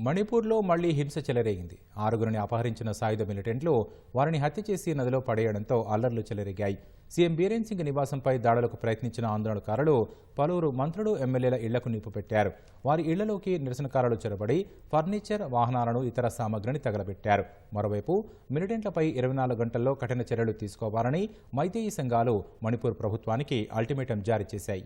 మణిపూర్లో మళ్ళీ హింస చెలరేగింది. ఆరుగురిని అపహరించిన సాయుధ మిలిటెంట్లు వారిని హత్య చేసి నదిలో పడేయడంతో అల్లర్లు చెలరేగాయి. సీఎం బీరేన్ సింగ్ నివాసంపై దాడులకు ప్రయత్నించిన ఆందోళనకారులు పలువురు మంత్రులు ఎమ్మెల్యేల ఇళ్ళకు నింపుపెట్టారు వారి ఇళ్ళలోకి నిరసనకారులు చొరబడి ఫర్నిచర్ వాహనాలను ఇతర సామగ్రిని తగలబెట్టారు. మరోవైపు మిలిటెంట్లపై ఇరవై నాలుగు గంటల్లో కఠిన చర్యలు తీసుకోవాలని మైతేయి సంఘాలు మణిపూర్ ప్రభుత్వానికి అల్టిమేటం జారీ చేశాయి.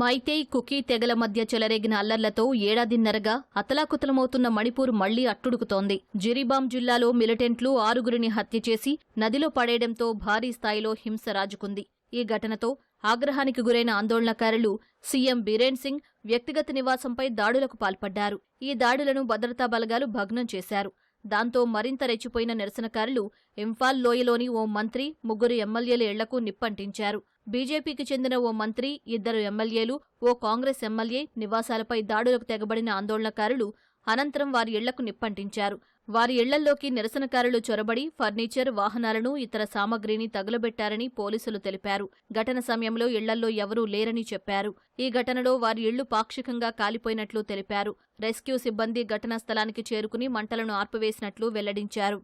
మైతేయ్ కుకీ తెగల మధ్య చెలరేగిన అల్లర్లతో ఏడాదిన్నరగా అతలాకుతలమవుతున్న మణిపూర్ మళ్ళీ అట్టుడుకుతోంది. జిరిబాం జిల్లాలో మిలిటెంట్లు ఆరుగురిని హత్య చేసి నదిలో పడేయడంతో భారీ స్థాయిలో హింస రాజుకుంది. ఈ ఘటనతో ఆగ్రహానికి గురైన ఆందోళనకారులు సీఎం బీరేన్ సింగ్ వ్యక్తిగత నివాసంపై దాడులకు పాల్పడ్డారు. ఈ దాడులను భద్రతా బలగాలు భగ్నం చేశారు. దాంతో మరింత రెచ్చిపోయిన నిరసనకారులు ఇంఫాల్ లోయలోని ఓ మంత్రి ముగ్గురు ఎమ్మెల్యేల ఇళ్ళకు నిప్పంటించారు. బీజేపీకి చెందిన ఓ మంత్రి ఇద్దరు ఎమ్మెల్యేలు ఓ కాంగ్రెస్ ఎమ్మెల్యే నివాసాలపై దాడులకు తెగబడిన ఆందోళనకారులు అనంతరం వారి ఇళ్ళకు నిప్పంటించారు. వారి ఇళ్ళల్లోకి నిరసనకారులు చొరబడి ఫర్నిచర్ వాహనాలను ఇతర సామగ్రిని తగులబెట్టారని పోలీసులు తెలిపారు. ఘటన సమయంలో ఇళ్ళల్లో ఎవరూ లేరని చెప్పారు. ఈ ఘటనలో వారి ఇళ్ళు పాక్షికంగా కాలిపోయినట్లు తెలిపారు. రెస్క్యూ సిబ్బంది ఘటనా స్థలానికి చేరుకుని మంటలను ఆర్పివేసినట్లు వెల్లడించారు.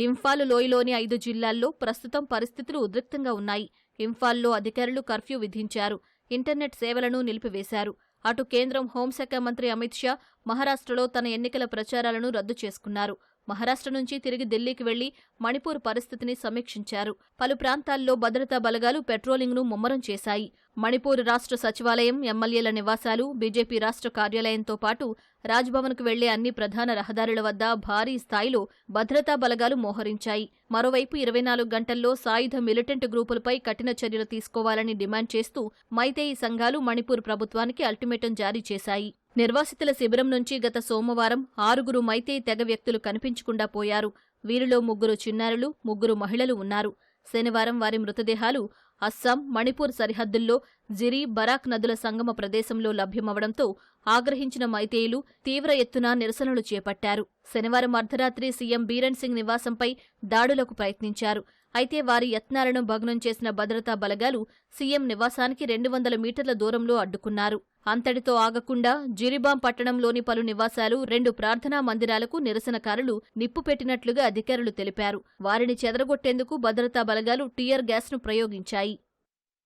ఇంఫాల్ లోయలోని ఐదు జిల్లాల్లో ప్రస్తుతం పరిస్థితులు ఉద్రిక్తంగా ఉన్నాయి. ఇంఫాల్లో అధికారులు కర్ఫ్యూ విధించారు. ఇంటర్నెట్ సేవలను నిలిపివేశారు. అటు కేంద్రం హోంశాఖ మంత్రి అమిత్ షా మహారాష్ట్రలో తన ఎన్నికల ప్రచారాలను రద్దు చేసుకున్నారు. మహారాష్ట్ర నుంచి తిరిగి ఢిల్లీకి వెళ్ళి మణిపూర్ పరిస్థితిని సమీక్షించారు. పలు ప్రాంతాల్లో భద్రతా బలగాలు పెట్రోలింగ్ను ముమ్మరం చేశాయి. మణిపూర్ రాష్ట్ర సచివాలయం ఎమ్మెల్యేల నివాసాలు బీజేపీ రాష్ట్ర కార్యాలయంతో పాటు రాజ్భవన్కు వెళ్ళే అన్ని ప్రధాన రహదారుల వద్ద భారీ స్థాయిలో భద్రతా బలగాలు మోహరించాయి. మరోవైపు ఇరవై నాలుగు గంటల్లో సాయుధ మిలిటెంట్ గ్రూపులపై కఠిన చర్యలు తీసుకోవాలని డిమాండ్ చేస్తూ మైతేయి సంఘాలు మణిపూర్ ప్రభుత్వానికి అల్టిమేటం జారీ చేశాయి. నిర్వాసితుల శిబిరం నుంచి గత సోమవారం ఆరుగురు మైతే తెగ వ్యక్తులు కనిపించకుండా పోయారు. వీరిలో ముగ్గురు చిన్నారులు ముగ్గురు మహిళలు ఉన్నారు. శనివారం వారి మృతదేహాలు అస్సాం మణిపూర్ సరిహద్దుల్లో జిరి బరాక్ నదుల సంగమ ప్రదేశంలో లభ్యమవడంతో ఆగ్రహించిన మైతేయులు తీవ్ర ఎత్తున నిరసనలు చేపట్టారు. శనివారం అర్ధరాత్రి సీఎం బీరన్ సింగ్ నివాసంపై దాడులకు ప్రయత్నించారు. అయితే వారి యత్నాలను భగ్నం చేసిన భద్రతా బలగాలు సీఎం నివాసానికి రెండు వందల మీటర్ల దూరంలో అడ్డుకున్నారు. అంతటితో ఆగకుండా జిరిబాం పట్టణంలోని పలు నివాసాలు రెండు ప్రార్థనా మందిరాలకు నిరసనకారులు నిప్పు పెట్టినట్లుగా అధికారులు తెలిపారు. వారిని చెదరగొట్టేందుకు భద్రతా బలగాలు టీయర్ గ్యాస్ను ప్రయోగించాయి.